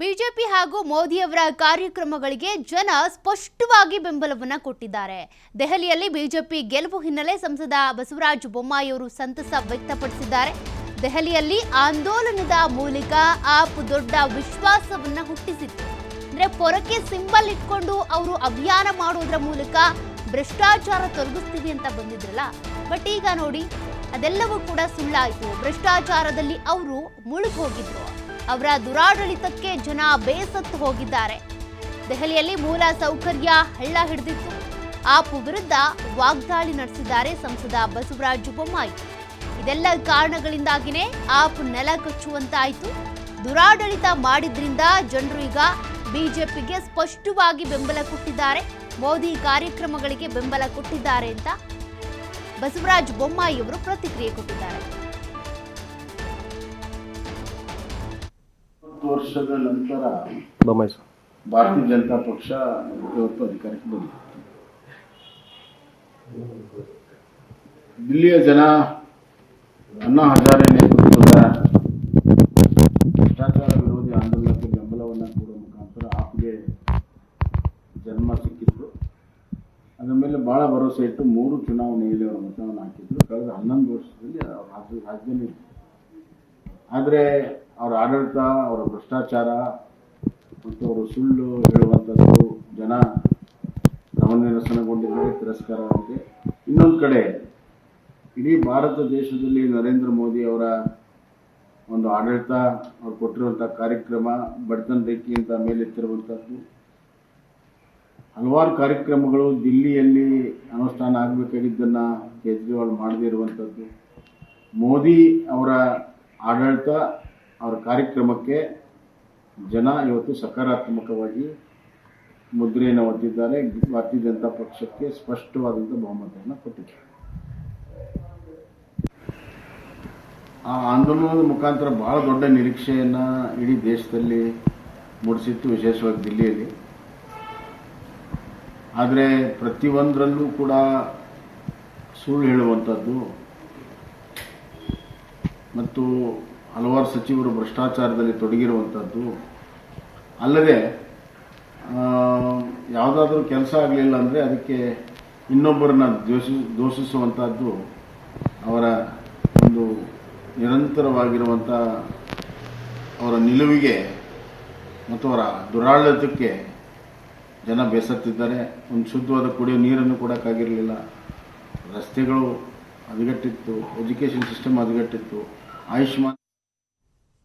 BJP ಹಾಗೂ ಮೋದಿಯವರ ಕಾರ್ಯಕ್ರಮಗಳಿಗೆ ಜನ ಸ್ಪಷ್ಟವಾಗಿ ಬೆಂಬಲವನ್ನು ಕೊಟ್ಟಿದ್ದಾರೆ. ದೆಹಲಿಯಲ್ಲಿ ಬಿಜೆಪಿ ಗೆಲುವು ಹಿನ್ನೆಲೆ ಸಂಸದ ಬಸವರಾಜ ಬೊಮ್ಮಾಯಿಯವರು ಸಂತಸ ವ್ಯಕ್ತಪಡಿಸಿದ್ದಾರೆ. ದೆಹಲಿಯಲ್ಲಿ ಆಂದೋಲನದ ಮೂಲಕ ಆಪ್ ದೊಡ್ಡ ವಿಶ್ವಾಸವನ್ನ ಹುಟ್ಟಿಸಿತ್ತು. ಅಂದ್ರೆ ಪೊರಕೆ ಸಿಂಬಲ್ ಇಟ್ಕೊಂಡು ಅವರು ಅಭಿಯಾನ ಮಾಡೋದ್ರ ಮೂಲಕ ಭ್ರಷ್ಟಾಚಾರ ತೊಲಗಿಸ್ತೀವಿ ಅಂತ ಬಂದಿದ್ರಲ್ಲ. ಬಟ್ ಈಗ ನೋಡಿ, ಅದೆಲ್ಲವೂ ಕೂಡ ಸುಳ್ಳಾಯಿತು. ಭ್ರಷ್ಟಾಚಾರದಲ್ಲಿ ಅವರು ಮುಳುಗಿ ಹೋಗಿದ್ರು ಅವರ ದುರಾಡಳಿತಕ್ಕೆ ಜನ ಬೇಸತ್ತು ಹೋಗಿದ್ದಾರೆ. ದೆಹಲಿಯಲ್ಲಿ ಮೂಲ ಸೌಕರ್ಯ ಹಳ್ಳ ಹಿಡಿದಿತ್ತು. ಆಪ್ ವಿರುದ್ಧ ವಾಗ್ದಾಳಿ ನಡೆಸಿದ್ದಾರೆ ಸಂಸದ ಬಸವರಾಜ ಬೊಮ್ಮಾಯಿ. ಇದೆಲ್ಲ ಕಾರಣಗಳಿಂದಾಗಿನೇ ಆಪ್ ನೆಲ ಕಚ್ಚುವಂತಾಯಿತು. ದುರಾಡಳಿತ ಮಾಡಿದ್ರಿಂದ ಜನರು ಈಗ ಬಿಜೆಪಿಗೆ ಸ್ಪಷ್ಟವಾಗಿ ಬೆಂಬಲ ಕೊಟ್ಟಿದ್ದಾರೆ. ಮೋದಿ ಕಾರ್ಯಕ್ರಮಗಳಿಗೆ ಬೆಂಬಲ ಕೊಟ್ಟಿದ್ದಾರೆ ಅಂತ ಬಸವರಾಜ ಬೊಮ್ಮಾಯಿ ಅವರು ಪ್ರತಿಕ್ರಿಯೆ ಕೊಟ್ಟಿದ್ದಾರೆ. ವರ್ಷದ ನಂತರ ಭಾರತೀಯ ಜನತಾ ಪಕ್ಷ ಇವತ್ತು ಅಧಿಕಾರಕ್ಕೆ ಬಂದಿದೆ. ದಿಲ್ಲಿಯ ಜನ ಅಣ್ಣಾ ಹಜಾರೆ ನೇತೃತ್ವದ ಭ್ರಷ್ಟಾಚಾರ ವಿರೋಧಿ ಆಂದೋಲನಕ್ಕೆ ಬೆಂಬಲವನ್ನು ಕೊಡುವ ಮುಖಾಂತರ ಆಪ್ಗೆ ಜನ್ಮ ಸಿಕ್ಕಿತ್ತು. ಅದರ ಮೇಲೆ ಭಾಳ ಭರವಸೆ ಇಟ್ಟು ಮೂರು ಚುನಾವಣೆಯಲ್ಲಿ ಅವರ ಮತವನ್ನು ಹಾಕಿದ್ರು. ಕಳೆದ ಹನ್ನೊಂದು ವರ್ಷದಲ್ಲಿ ರಾಜ್ಯದಲ್ಲಿ ಆದರೆ ಅವರ ಆಡಳಿತ, ಅವರ ಭ್ರಷ್ಟಾಚಾರ ಮತ್ತು ಅವರು ಸುಳ್ಳು ಹೇಳುವಂಥದ್ದು ಜನ ಗಮನಿರಸನಗೊಂಡಿದ್ದಾರೆ ತಿರಸ್ಕಾರವಾಗಿದೆ ಇನ್ನೊಂದು ಕಡೆ, ಇಡೀ ಭಾರತ ದೇಶದಲ್ಲಿ ನರೇಂದ್ರ ಮೋದಿ ಅವರ ಒಂದು ಆಡಳಿತ, ಅವ್ರು ಕೊಟ್ಟಿರುವಂಥ ಕಾರ್ಯಕ್ರಮ, ಬಡತನ ರೇಖೆಯಿಂದ ಮೇಲೆತ್ತಿರುವಂಥದ್ದು ಹಲವಾರು ಕಾರ್ಯಕ್ರಮಗಳು ದಿಲ್ಲಿಯಲ್ಲಿ ಅನುಷ್ಠಾನ ಆಗಬೇಕಾಗಿದ್ದನ್ನು ಕೇಜ್ರಿವಾಲ್ ಮಾಡದೇ ಇರುವಂಥದ್ದು ಮೋದಿ ಅವರ ಆಡಳಿತ ಅವರ ಕಾರ್ಯಕ್ರಮಕ್ಕೆ ಜನ ಇವತ್ತು ಸಕಾರಾತ್ಮಕವಾಗಿ ಮುದ್ರೆಯನ್ನು ಒತ್ತಿದ್ದಾರೆ. ಭಾರತೀಯ ಜನತಾ ಪಕ್ಷಕ್ಕೆ ಸ್ಪಷ್ಟವಾದಂಥ ಬಹುಮತವನ್ನು ಕೊಟ್ಟಿದ್ದಾರೆ. ಆ ಆಂದೋಲನದ ಮುಖಾಂತರ ಬಹಳ ದೊಡ್ಡ ನಿರೀಕ್ಷೆಯನ್ನು ಇಡೀ ದೇಶದಲ್ಲಿ ಮೂಡಿಸಿತ್ತು, ವಿಶೇಷವಾಗಿ ದಿಲ್ಲಿಯಲ್ಲಿ. ಆದರೆ ಪ್ರತಿಯೊಂದರಲ್ಲೂ ಕೂಡ ಸುಳ್ಳು ಹೇಳುವಂಥದ್ದು ಮತ್ತು ಹಲವಾರು ಸಚಿವರು ಭ್ರಷ್ಟಾಚಾರದಲ್ಲಿ ತೊಡಗಿರುವಂಥದ್ದು ಅಲ್ಲದೆ ಯಾವುದಾದ್ರೂ ಕೆಲಸ ಆಗಲಿಲ್ಲ ಅಂದರೆ ಅದಕ್ಕೆ ಇನ್ನೊಬ್ಬರನ್ನ ದೋಷಿ ದೋಷಿಸುವಂಥದ್ದು ಅವರ ಒಂದು ನಿರಂತರವಾಗಿರುವಂಥ ಅವರ ನಿಲುವಿಗೆ ಮತ್ತು ಅವರ ದುರಾಡಳಿತಕ್ಕೆ ಜನ ಬೇಸತ್ತಿದ್ದಾರೆ. ಒಂದು ಶುದ್ಧವಾದ ಕುಡಿಯೋ ನೀರನ್ನು ಕೊಡೋಕ್ಕಾಗಿರಲಿಲ್ಲ. ರಸ್ತೆಗಳು ಹದಗೆಟ್ಟಿತ್ತು, ಎಜುಕೇಷನ್ ಸಿಸ್ಟಮ್ ಹದಗೆಟ್ಟಿತ್ತು. 爱什么？